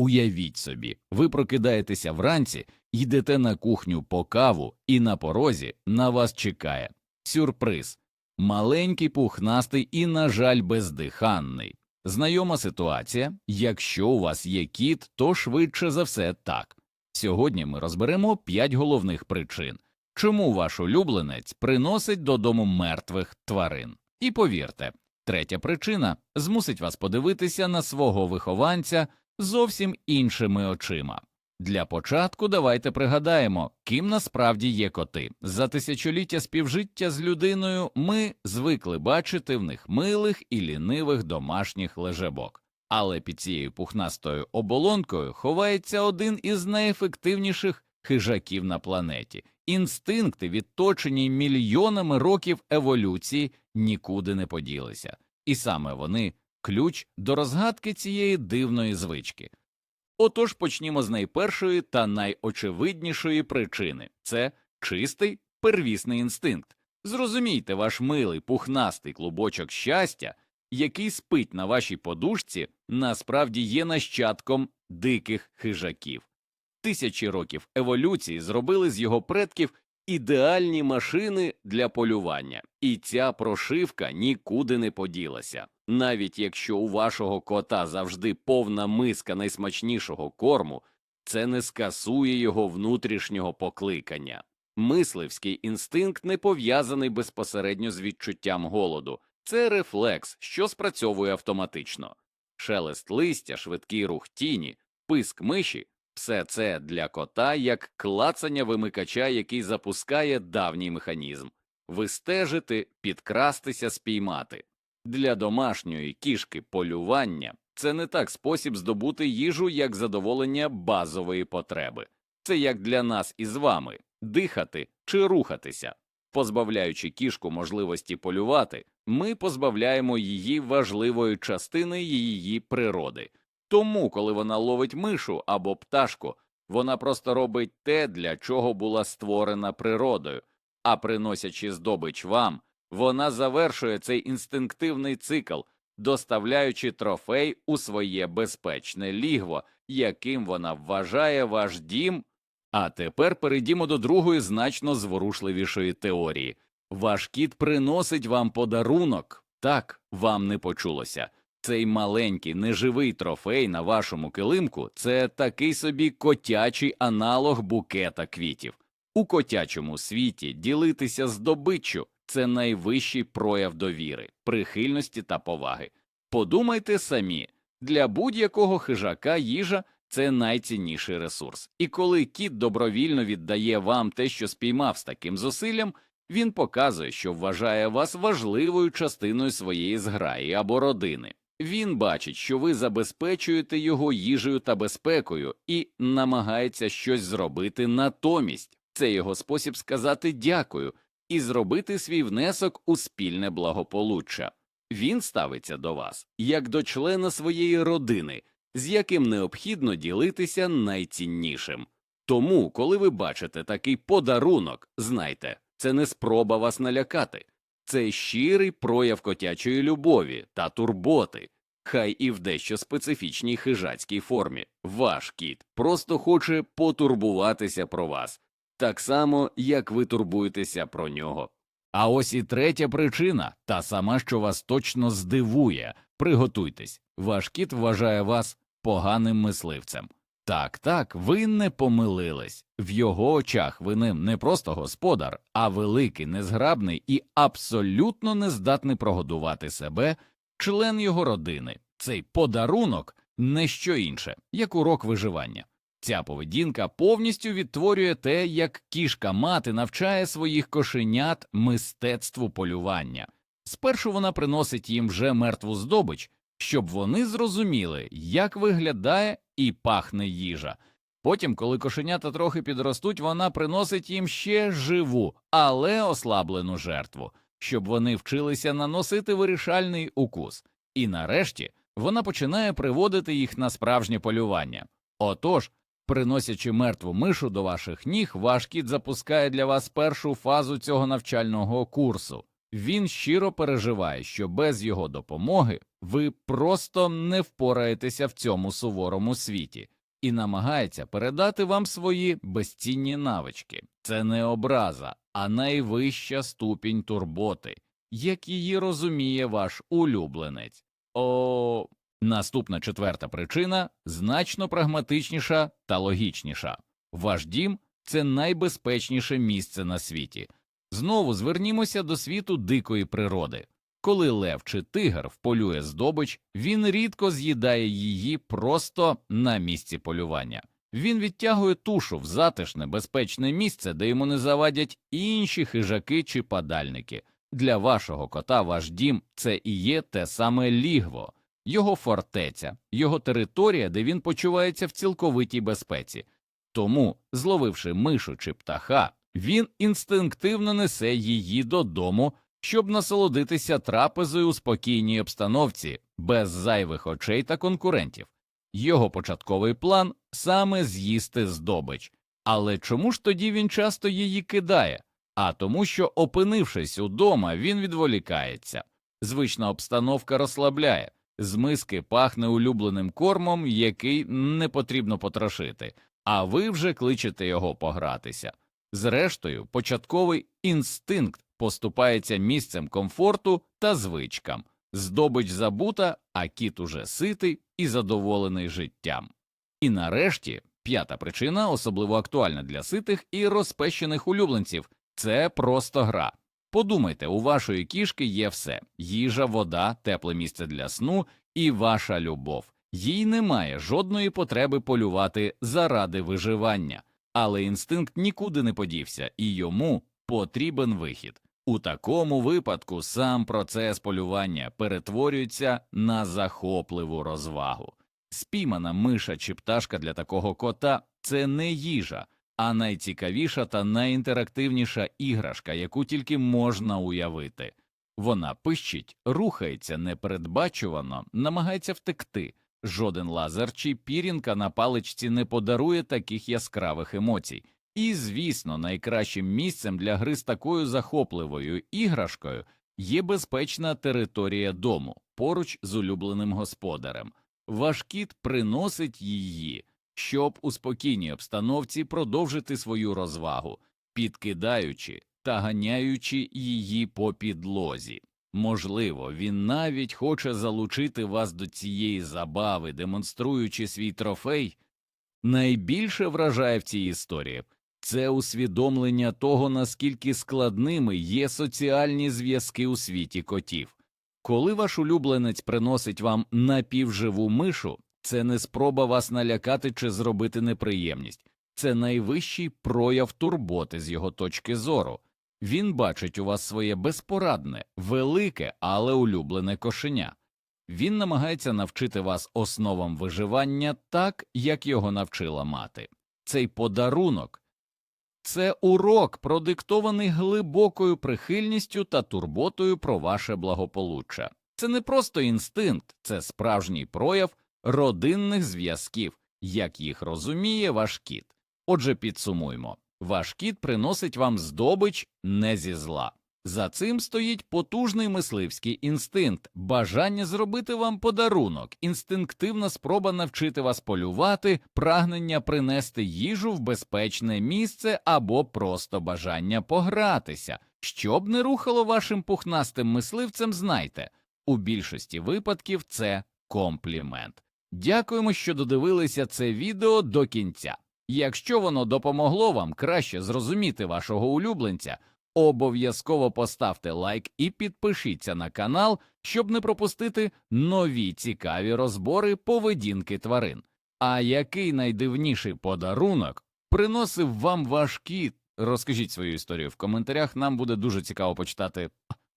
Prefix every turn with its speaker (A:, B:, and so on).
A: Уявіть собі, ви прокидаєтеся вранці, йдете на кухню по каву, і на порозі на вас чекає сюрприз маленький, пухнастий і, на жаль, бездиханний. Знайома ситуація якщо у вас є кіт, то швидше за все так. Сьогодні ми розберемо п'ять головних причин, чому ваш улюбленець приносить додому мертвих тварин. І повірте, третя причина змусить вас подивитися на свого вихованця зовсім іншими очима. Для початку давайте пригадаємо, ким насправді є коти. За тисячоліття співжиття з людиною ми звикли бачити в них милих і лінивих домашніх лежебок. Але під цією пухнастою оболонкою ховається один із найефективніших хижаків на планеті. Інстинкти, відточені мільйонами років еволюції, нікуди не поділися, і саме вони ключ до розгадки цієї дивної звички. Отож почнімо з найпершої та найочевиднішої причини це чистий первісний інстинкт. Зрозумійте, ваш милий пухнастий клубочок щастя, який спить на вашій подушці, насправді є нащадком диких хижаків. Тисячі років еволюції зробили з його предків ідеальні машини для полювання, і ця прошивка нікуди не поділася. Навіть якщо у вашого кота завжди повна миска найсмачнішого корму, це не скасує його внутрішнього покликання. Мисливський інстинкт не пов'язаний безпосередньо з відчуттям голоду, це рефлекс, що спрацьовує автоматично. Шелест листя, швидкий рух тіні, писк миші все це для кота як клацання вимикача, який запускає давній механізм вистежити, підкрастися, спіймати. Для домашньої кішки полювання це не так спосіб здобути їжу як задоволення базової потреби. Це як для нас із вами дихати чи рухатися. Позбавляючи кішку можливості полювати, ми позбавляємо її важливої частини її природи. Тому, коли вона ловить мишу або пташку, вона просто робить те, для чого була створена природою, а приносячи здобич вам, вона завершує цей інстинктивний цикл, доставляючи трофей у своє безпечне лігво, яким вона вважає ваш дім. А тепер перейдімо до другої значно зворушливішої теорії. Ваш кіт приносить вам подарунок. Так, вам не почулося. Цей маленький неживий трофей на вашому килимку це такий собі котячий аналог букета квітів. У котячому світі ділитися здобиччю це найвищий прояв довіри, прихильності та поваги. Подумайте самі, для будь-якого хижака їжа це найцінніший ресурс. І коли кіт добровільно віддає вам те, що спіймав з таким зусиллям, він показує, що вважає вас важливою частиною своєї зграї або родини. Він бачить, що ви забезпечуєте його їжею та безпекою і намагається щось зробити натомість. Це його спосіб сказати дякую і зробити свій внесок у спільне благополуччя. Він ставиться до вас як до члена своєї родини, з яким необхідно ділитися найціннішим. Тому, коли ви бачите такий подарунок, знайте, це не спроба вас налякати, це щирий прояв котячої любові та турботи, хай і в дещо специфічній хижацькій формі. Ваш кіт просто хоче потурбуватися про вас, так само, як ви турбуєтеся про нього. А ось і третя причина, та сама, що вас точно здивує. Приготуйтесь, ваш кіт вважає вас поганим мисливцем. Так, так, ви не помилились. В його очах ви ним не просто господар, а великий, незграбний і абсолютно нездатний прогодувати себе, член його родини. Цей подарунок не що інше, як урок виживання. Ця поведінка повністю відтворює те, як кішка мати навчає своїх кошенят мистецтву полювання. Спершу вона приносить їм вже мертву здобич, щоб вони зрозуміли, як виглядає і пахне їжа. Потім, коли кошенята трохи підростуть, вона приносить їм ще живу, але ослаблену жертву, щоб вони вчилися наносити вирішальний укус. І нарешті вона починає приводити їх на справжнє полювання. Отож, приносячи мертву мишу до ваших ніг, ваш кіт запускає для вас першу фазу цього навчального курсу. Він щиро переживає, що без його допомоги ви просто не впораєтеся в цьому суворому світі, і намагається передати вам свої безцінні навички. Це не образа, а найвища ступінь турботи, як її розуміє ваш улюбленець. О, наступна четверта причина значно прагматичніша та логічніша. Ваш дім це найбезпечніше місце на світі. Знову звернімося до світу дикої природи. Коли лев чи тигр вполює здобич, він рідко з'їдає її просто на місці полювання. Він відтягує тушу в затишне, безпечне місце, де йому не завадять інші хижаки чи падальники. Для вашого кота ваш дім це і є те саме лігво, його фортеця, його територія, де він почувається в цілковитій безпеці. Тому, зловивши мишу чи птаха, він інстинктивно несе її додому, щоб насолодитися трапезою у спокійній обстановці, без зайвих очей та конкурентів. Його початковий план саме з'їсти здобич. Але чому ж тоді він часто її кидає? А тому, що, опинившись удома, він відволікається. Звична обстановка розслабляє, з миски пахне улюбленим кормом, який не потрібно потрошити, а ви вже кличете його погратися. Зрештою, початковий інстинкт поступається місцем комфорту та звичкам. Здобич забута, а кіт уже ситий і задоволений життям. І нарешті п'ята причина, особливо актуальна для ситих і розпещених улюбленців це просто гра. Подумайте, у вашої кішки є все їжа, вода, тепле місце для сну і ваша любов. Їй немає жодної потреби полювати заради виживання, але інстинкт нікуди не подівся, і йому потрібен вихід. У такому випадку сам процес полювання перетворюється на захопливу розвагу. Спіймана миша чи пташка для такого кота це не їжа, а найцікавіша та найінтерактивніша іграшка, яку тільки можна уявити. Вона пищить, рухається непередбачувано, намагається втекти. Жоден лазер чи пірінка на паличці не подарує таких яскравих емоцій. І, звісно, найкращим місцем для гри з такою захопливою іграшкою є безпечна територія дому поруч з улюбленим господарем. Ваш кіт приносить її, щоб у спокійній обстановці продовжити свою розвагу, підкидаючи та ганяючи її по підлозі. Можливо, він навіть хоче залучити вас до цієї забави, демонструючи свій трофей. Найбільше вражає в цій історії це усвідомлення того, наскільки складними є соціальні зв'язки у світі котів. Коли ваш улюбленець приносить вам напівживу мишу, це не спроба вас налякати чи зробити неприємність, це найвищий прояв турботи з його точки зору. Він бачить у вас своє безпорадне, велике, але улюблене кошеня. Він намагається навчити вас основам виживання так, як його навчила мати. Цей подарунок це урок, продиктований глибокою прихильністю та турботою про ваше благополуччя. Це не просто інстинкт, це справжній прояв родинних зв'язків, як їх розуміє ваш кіт. Отже, підсумуймо ваш кіт приносить вам здобич не зі зла. За цим стоїть потужний мисливський інстинкт, бажання зробити вам подарунок, інстинктивна спроба навчити вас полювати, прагнення принести їжу в безпечне місце або просто бажання погратися. Щоб не рухало вашим пухнастим мисливцем, знайте у більшості випадків це комплімент. Дякуємо, що додивилися це відео до кінця. Якщо воно допомогло вам краще зрозуміти вашого улюбленця, обов'язково поставте лайк і підпишіться на канал, щоб не пропустити нові цікаві розбори поведінки тварин. А який найдивніший подарунок приносив вам ваш кіт? Розкажіть свою історію в коментарях, нам буде дуже цікаво почитати